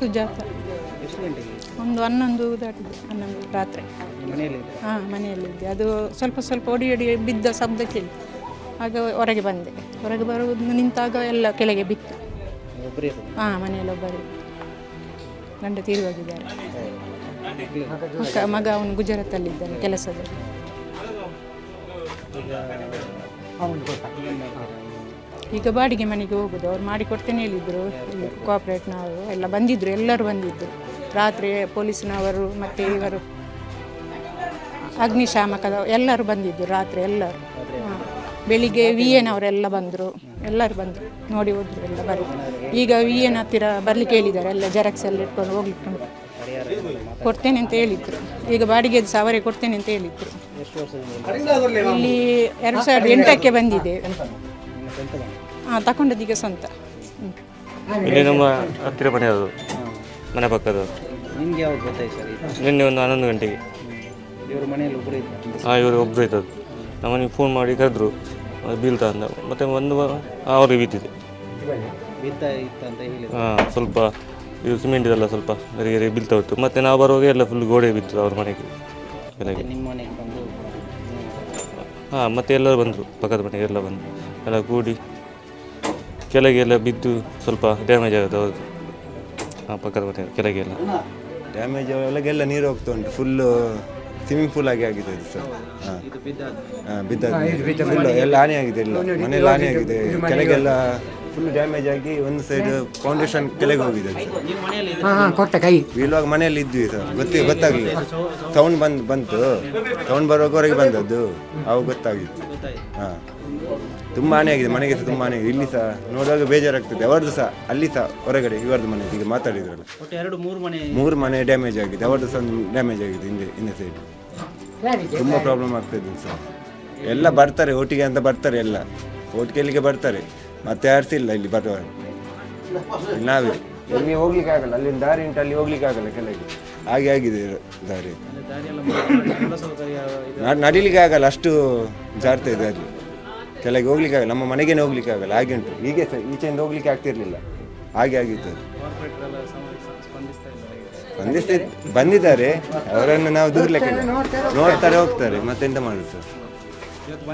ಸುಜಾತ. ಎಷ್ಟು ಗಂಟೆಗೆ ಒಂದು ಹನ್ನೊಂದು ದಾಟಿದೆ ಹನ್ನೊಂದು ರಾತ್ರಿ. ಮನೆಯಲ್ಲಿ ಹಾಂ ಮನೆಯಲ್ಲಿದ್ದೆ. ಅದು ಸ್ವಲ್ಪ ಸ್ವಲ್ಪ ಒಡಿ ಒಡಿ ಬಿದ್ದ ಶಬ್ದ ಕೇಳಿ ಆಗ ಹೊರಗೆ ಬಂದೆ. ಹೊರಗೆ ಬರುವುದು ನಿಂತಾಗ ಎಲ್ಲ ಕೆಳಗೆ ಬಿತ್ತು. ಒಬ್ಬರೇ ಹಾಂ ಮನೆಯಲ್ಲಿ ಒಬ್ಬರು. ಗಂಡ ತೀರುವಾಗಿದ್ದಾರೆ. ಮಕ್ಕ ಮಗ ಅವನು ಗುಜರಾತಲ್ಲಿದ್ದಾನೆ ಕೆಲಸದಲ್ಲಿ. ಈಗ ಬಾಡಿಗೆ ಮನೆಗೆ ಹೋಗುದು ಅವ್ರು ಮಾಡಿಕೊಡ್ತೇನೆ ಹೇಳಿದ್ರು ಇಲ್ಲಿ ಕೋಆಪ್ರೇಟ್ನವರು ಎಲ್ಲ ಬಂದಿದ್ರು ಎಲ್ಲರೂ ಬಂದಿದ್ರು. ರಾತ್ರಿ ಪೊಲೀಸ್ನವರು ಮತ್ತು ಇವರು ಅಗ್ನಿಶಾಮಕದ ಎಲ್ಲರೂ ಬಂದಿದ್ರು ರಾತ್ರಿ ಎಲ್ಲರೂ. ಬೆಳಿಗ್ಗೆ ವಿ ಎನವರೆಲ್ಲ ಬಂದರು ಎಲ್ಲರೂ ಬಂದರು ನೋಡಿ ಹೋದ್ರು ಎಲ್ಲ ಬರೀ ಈಗ ವಿ ಎನ್ ಹತ್ತಿರ ಬರಲಿಕ್ಕೆ ಹೇಳಿದ್ದಾರೆ ಎಲ್ಲ ಜೆರಾಕ್ಸ್ ಎಲ್ಲ ಇಟ್ಕೊಂಡು ಹೋಗ್ಲಿಕ್ಕೆ. ಕೊಡ್ತೇನೆ ಅಂತ ಹೇಳಿದ್ರು. ಈಗ ಬಾಡಿಗೆ ಸಾವಿರ ಕೊಡ್ತೇನೆ ಅಂತ ಹೇಳಿದ್ರು. ಇಲ್ಲಿ ಎರಡು ಸಾವಿರದ ಎಂಟಕ್ಕೆ ಬಂದಿದೆ. ಹಾಂ ತಗೊಂಡದೀಗ ಸ್ವಂತ. ಹ್ಮ್. ಇಲ್ಲಿ ನಮ್ಮ ಹತ್ತಿರ ಮನೆ ಅದು. ಮನೆ ಪಕ್ಕದ ನಿಮ್ಗೆ ಯಾವಾಗ ಗೊತ್ತಾಯ್ತು ಸರ್ ಇದು ನಿನ್ನೆ ಒಂದು ಹನ್ನೊಂದು ಗಂಟೆಗೆ. ಇವ್ರ ಮನೆಯಲ್ಲಿ ಒಬ್ಬರು ಇದ್ದ? ಹಾಂ ಇವರು ಒಬ್ಬರು ಇದ್ದದ್ದು. ನಮ್ಮನಿಗೆ ಫೋನ್ ಮಾಡಿ ಕರೆದ್ರು. ಅದು ಬೀಳ್ತಾ ಅಂದ. ಮತ್ತೆ ಒಂದು ವಾರ ಅವ್ರಿಗೆ ಬಿದ್ದಿದೆ ಬಿದ್ದ ಇತ್ತು ಅಂತ ಹೇಳಿದ್ರು ಹಾಂ ಸ್ವಲ್ಪ ಇದು ಸಿಮೆಂಟ್ ಇದೆಲ್ಲ ಸ್ವಲ್ಪ ಗರಿ ಗರಿ ಬೀಳ್ತಾ ಹೋಯ್ತು ಮತ್ತೆ ನಾವು ಬರುವಾಗ ಎಲ್ಲ ಫುಲ್ ಗೋಡೆ ಬಿತ್ತು ಅವ್ರ ಮನೆಗೆ. ಕೆಳಗೆ. ನಿಮ್ಮ ಮನೆಗೆ ಬಂದು? ಹಾಂ ಮತ್ತೆ ಎಲ್ಲರೂ ಬಂದರು. ಪಕ್ಕದ ಮನೆಗೆ ಎಲ್ಲ ಬಂದು ಎಲ್ಲ ಕೂಡಿ ಕೆಳಗೆಲ್ಲ ಬಿದ್ದು ಸ್ವಲ್ಪ ಡ್ಯಾಮೇಜ್ ಆಗುತ್ತೆ ಹೌದು ಹಾಂ ಪಕ್ಕದ ಮನೆ ಡ್ಯಾಮೇಜ್ ಎಲ್ಲ ಡ್ಯಾಮೇಜ್ ಒಳಗೆಲ್ಲ ನೀರು ಹೋಗ್ತಾ ಉಂಟು ಫುಲ್ಲು ಸ್ವಿಮ್ಮಿಂಗ್ ಪೂಲ್ ಆಗಿ ಆಗಿದೆ ಅದು ಸರ್ ಹಾಂ ಇದು ಬಿದ್ದ ಎಲ್ಲ ಹಾನಿ ಆಗಿದೆ ಎಲ್ಲ ಮನೆಯಲ್ಲಿ ಹಾನಿ ಆಗಿದೆ ಕೆಳಗೆಲ್ಲ ಫುಲ್ ಡ್ಯಾಮೇಜ್ ಆಗಿ ಒಂದು ಸೈಡ್ ಫೌಂಡೇಶನ್ ಕೆಳಗೆ ಹೋಗಿದೆ. ಅದು ನಿಮ್ಮ ಮನೆಯಲ್ಲಿ ಹಾಂ ಹಾಂ ಕೊಟ್ಟ ಕೈ. ಬೀಳುವಾಗ ಮನೆಯಲ್ಲಿ ಇದ್ವಿ ಸರ್. ಗೊತ್ತಿ ಗೊತ್ತಾಗಲಿಲ್ಲ. ಸೌಂಡ್ ಬಂದು ಬಂತು. ಸೌಂಡ್ ಬರುವಾಗ ಹೊರಗೆ ಬಂದದ್ದು. ಅವು ಗೊತ್ತಾಗಿತ್ತು. ಗೊತ್ತಾಯ್ತು. ಹಾಂ. ತುಂಬ ಹಾನಿ ಆಗಿದೆ. ಮನೆಗೆ ಸಹ ತುಂಬ ಹಾನಿ ಇಲ್ಲಿ ಸಹ ನೋಡುವಾಗ ಬೇಜಾರಾಗ್ತದೆ. ಅವರದ್ದು ಸಹ ಅಲ್ಲಿ ಸಹ ಹೊರಗಡೆ ಇವರದ್ದು ಮನೆ. ಈಗ ಮಾತಾಡಿದ್ರಲ್ಲ. ಎರಡು ಮೂರು ಮನೆ ಮೂರು ಮನೆ ಡ್ಯಾಮೇಜ್ ಆಗಿದೆ. ಅವರದ್ದು ಸಹ ಡ್ಯಾಮೇಜ್ ಆಗಿದೆ ಹಿಂದೆ ಹಿಂದೆ ಸೈಡ್ ತುಂಬ ಪ್ರಾಬ್ಲಮ್ ಆಗ್ತದೆ ಸರ್. ಎಲ್ಲ ಬರ್ತಾರೆ. ಒಟ್ಟಿಗೆ ಅಂತ ಬರ್ತಾರೆ ಎಲ್ಲ. ಒಟ್ಟಿಗೆಲ್ಲಿಗೆ ಬರ್ತಾರೆ. ಮತ್ತೆ ಆಡ್ತಿಲ್ಲ ಇಲ್ಲ ಇಲ್ಲಿ ಬರುವ. ನಾವೇ. ಎಲ್ಲಿ ಹೋಗ್ಲಿಕ್ಕೆ ಆಗಲ್ಲ ಅಲ್ಲಿಂದ ದಾರಿ ಉಂಟು ಅಲ್ಲಿ ಹೋಗ್ಲಿಕ್ಕೆ ಆಗಲ್ಲ ಕೆಳಗೆ. ಹಾಗೆ ಆಗಿದೆ ದಾರಿ. ನಡಿಲಿಕ್ಕೆ ಆಗಲ್ಲ ಅಷ್ಟು ಜಾರ್ತಾ ಇದೆ ಅದು. ಕೆಳಗೆ ಹೋಗ್ಲಿಕ್ಕೆ ಆಗಲ್ಲ ನಮ್ಮ ಮನೆಗೇನೆ ಹೋಗ್ಲಿಕ್ಕೆ ಆಗಲ್ಲ ಹಾಗೆ ಉಂಟು. ಹೀಗೆ ಸಹ ಈಚೆಯಿಂದ ಹೋಗ್ಲಿಕ್ಕೆ ಆಗ್ತಿರ್ಲಿಲ್ಲ. ಹಾಗೆ ಆಗಿತ್ತು ಅದು ಬಂದಿದ್ದಾರೆ. ಅವರನ್ನು ನಾವು ದೂರ್ಲಿಕ್ಕೆ ನೋಡ್ತಾರೆ ಹೋಗ್ತಾರೆ. ಮತ್ತೆಂತ ಮಾಡುದು? ಸರ್ ಇವತ್ತು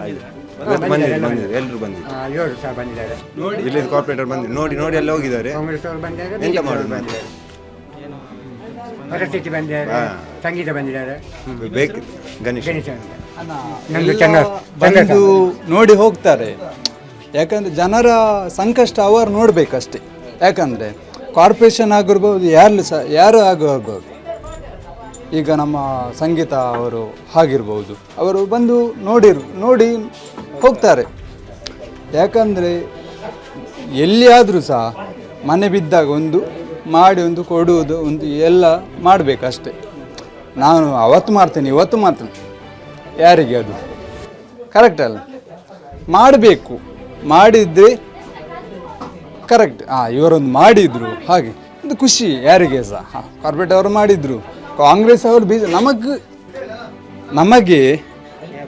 ಬಂದಿದೆ ಬಂದಿದೆ ಎಲ್ಲರೂ ಬಂದಿದ್ದಾರೆ? ಇವರು ಸಹ ಬಂದಿದ್ದಾರೆ. ಇಲ್ಲಿ ಕಾರ್ಪೊರೇಟರ್ ಬಂದಿದೆ. ನೋಡಿ ನೋಡಿ ಎಲ್ಲ ಹೋಗಿದ್ದಾರೆ. ಕಾಂಗ್ರೆಸ್ ಅವರು ಬಂದಿದ್ದಾರೆ ಎಂತ BJP ಮಾಡುದು ಅವರು ಮತ್ತೆ? ಬಂದಿದ್ದಾರೆ. ಪರಿಸ್ಥಿತಿ ಬಂದಿದ್ದಾರೆ ಹಾ. ಸಂಗೀತ ಬಂದಿದ್ದಾರೆ. ಬೇಕು ಗಣೇಶ್. ಗಣೇಶ ನಂದು ಚಂದ ಬಂದು ನೋಡಿ ಹೋಗ್ತಾರೆ. ಯಾಕಂದ್ರೆ ಜನರ ಸಂಕಷ್ಟ ಅವರು ನೋಡ್ಬೇಕಷ್ಟೇ. ಯಾಕಂದ್ರೆ ಕಾರ್ಪೊರೇಷನ್ ಆಗಿರ್ಬೋದು ಯಾರು ಸಹ ಯಾರು ಆಗಿರ್ಬೋದು ಈಗ ನಮ್ಮ ಸಂಗೀತ ಅವರು ಆಗಿರ್ಬೋದು ಅವರು ಬಂದು ನೋಡಿರು, ನೋಡಿ ಹೋಗ್ತಾರೆ. ಯಾಕಂದರೆ ಎಲ್ಲಿಯಾದರೂ ಸಹ ಮನೆ ಬಿದ್ದಾಗ ಒಂದು, ಮಾಡಿ ಒಂದು ಕೊಡುವುದು, ಒಂದು ಎಲ್ಲ ಮಾಡಬೇಕಷ್ಟೆ. ನಾನು ಅವತ್ತು ಮಾಡ್ತೇನೆ, ಇವತ್ತು ಮಾಡ್ತೇನೆ. ಯಾರಿಗೆ ಅದು? ಕರೆಕ್ಟ್ ಅಲ್ಲ? ಮಾಡಬೇಕು. ಮಾಡಿದರೆ ಕರೆಕ್ಟ್ ಹಾಂ ಇವರೊಂದು ಮಾಡಿದರು, ಹಾಗೆ. ಒಂದು ಖುಷಿ ಯಾರಿಗೆ ಸಹ? ಹಾಂ ಕಾರ್ಪೊರೇಟ್ ಅವರು ಮಾಡಿದರು. ಕಾಂಗ್ರೆಸ್ ಅವರು ಬಿ ನಮಗೆ ನಮಗೆ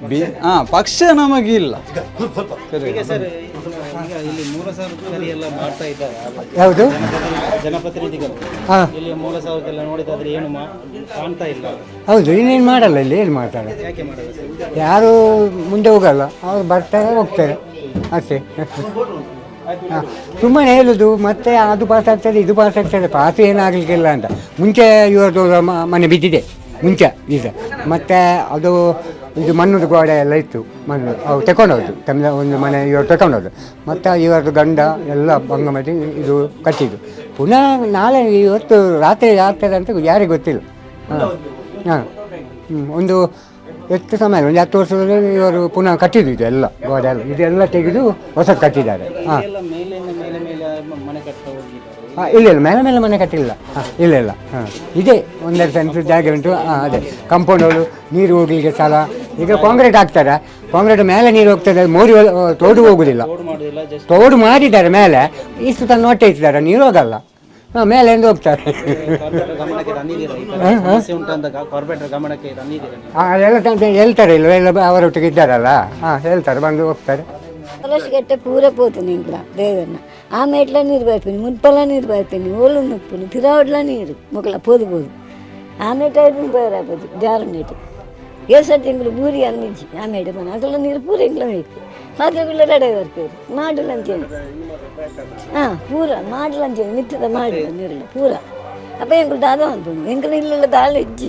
ಬಿ ಹಾಂ ಪಕ್ಷ ನಮಗೆ ಇಲ್ಲ ಸರಿ ಈಗ ಸರ್ ಈಗ ಇಲ್ಲಿ ಮೂಲ ಸೌಕರ್ಯ ಎಲ್ಲ ಮಾಡ್ತಾ ಇದ್ದಾರೆ. ಯಾವುದು? ಜನಪ್ರತಿನಿಧಿ- ಜನಪ್ರತಿನಿಧಿಗಳು. ಹಾಂ. ಇಲ್ಲಿ ಮೂಲ ಸೌಕರ್ಯ ನೋಡಿದಾದ್ರೆ ಏನು ಮಾ ಕಾಣ್ತಾ ಇಲ್ಲ. ಹೌದು ಇನ್ನೇನು ಮಾಡಲ್ಲ ಇಲ್ಲಿ ಏನು ಮಾಡ್ತಾರೆ ಯಾಕೆ ಮಾಡೋದು ಸರ್? ಯಾರು ಮುಂದೆ ಹೋಗಲ್ಲ ಅವ್ರು ಬರ್ತಾರೆ ಹೋಗ್ತಾರೆ. ಅಷ್ಟೇ. ಸುಮ್ಮನೆ ಹೇಳುದು, ಮತ್ತೆ ಅದು ಪಾಸ್ ಆಗ್ತದೆ, ಇದು ಪಾಸ್ ಆಗ್ತದೆ ಪಾಸ್ ಏನಾಗಲಿಕ್ಕಿಲ್ಲ ಅಂತ. ಮುಂಚೆ ಇವರದು ಮನೆ ಬಿದ್ದಿದೆ, ಮುಂಚೆ ಈಗ. ಮತ್ತೆ ಅದು, ಇದು ಮಣ್ಣದು ಗೋಡೆ ಎಲ್ಲ ಇತ್ತು, ಮಣ್ಣು. ಅವು ತಗೊಂಡೋದು ತಮ್ಮ ಒಂದು ಮನೆ ಇವರು ತಗೊಂಡೋದು ಮತ್ತೆ ಇವರದ್ದು ಗಂಡ, ಎಲ್ಲ ಭಂಗ ಮಾಡಿ ಇದು ಕಟ್ಟಿದ್ದು. ಪುನಃ ನಾಳೆ ಇವತ್ತು ರಾತ್ರಿ ಆಗ್ತದೆ ಅಂತ ಯಾರಿಗೆ ಗೊತ್ತಿಲ್ಲ. ಹಾಂ ಹಾಂ. ಒಂದು ಎಷ್ಟು ಸಮಯ ಒಂದು ಹತ್ತು ವರ್ಷದಲ್ಲಿ ಇವರು ಪುನಃ ಕಟ್ಟಿದ್ದು ಇದೆಲ್ಲ ಎಲ್ಲ ಗೋಡೆ ಎಲ್ಲ ಇದೆಲ್ಲ ತೆಗೆದು ಹೊಸ ಕಟ್ಟಿದ್ದಾರೆ. ಹಾಂ. ಹಾಂ ಇಲ್ಲ ಇಲ್ಲ ಮೇಲೆ ಮೇಲೆ ಮನೆ ಕಟ್ಟಿಲ್ಲ. ಹಾಂ ಇಲ್ಲ ಇಲ್ಲ. ಹಾಂ. ಇದೆ ಒಂದೆರಡು ಸೆನ್ಸ್ ಜಾಗ ಉಂಟು. ಹಾಂ ಅದೇ. ಕಾಂಪೌಂಡ್ಗಳು ನೀರು ಹೋಗಲಿಕ್ಕೆ ಸಾಲ ಈಗ ಕಾಂಕ್ರೀಟ್ ಹಾಕ್ತಾರೆ. ಕಾಂಕ್ರೀಟ್ ಮೇಲೆ ನೀರು ಹೋಗ್ತದೆ ಮೋರಿ ತೋಡು ಹೋಗುದಿಲ್ಲ. ತೋಡು ಮಾಡಿದ್ದಾರೆ ಮೇಲೆ. ಇಷ್ಟು ತನ್ನ ಹೊಟ್ಟೆ ಇಟ್ಟಿದ್ದಾರೆ ನೀರು ಹೋಗಲ್ಲ. ಮೇಲೆ ಎಂದು ಹೋಗ್ತಾರೆ ಕಾರ್ಪೊರೇಟರ್ ಗಮನಕ್ಕೆ ತಂದಿದ್ದೀರಾ ಈ ತರ ಸಮಸ್ಯೆ ಉಂಟು ಅಂತ ಕಾರ್ಪೊರೇಟರ್ ಗಮನಕ್ಕೆ ತಂದಿದ್ದೀರಾ ನೀವು? ಹಾಂ ಅದೆಲ್ಲ ತಂದು ಹೇಳ್ತಾರೆ ಇಲ್ಲ ಎಲ್ಲ ಅವರೊಟ್ಟಿಗೆ ಇದ್ದಾರಲ್ಲ ಹಾಂ ಹೇಳ್ತಾರೆ ಬಂದು ಹೋಗ್ತಾರೆ ವರ್ಷಗಟ್ಟೆ ಪೂರ ಪೋತು ನಿಂಕ್ಲ ದೇವರನ್ನ ఆమె ఎట్లా నీరు పడిపోయింది మున్పల్లా నీరు పడిపోయింది ఓళ్ళు నొప్పులు తిరావడ్లా నీరు మొక్కల పోదు పోదు ఆమె టైపు పోయరాపోదు జారునేటి ఏసటి ఇంట్లో ஏசாட்டி எங்களுக்கு பூரி இறங்கிச்சு ஏன் எடுப்பேன் அதில் நீர் பூரி எங்களை வைக்கு மதுக்குள்ளே ரெடை இருக்குது மாடுலாம் தேனி. ஆ பூரா மாடுலாம் தேனி. மித்தத மாடு நீரில் பூரா. அப்போ எங்களுக்கு அதான் வந்து. எங்களுக்கு இல்லை தாள் வச்சு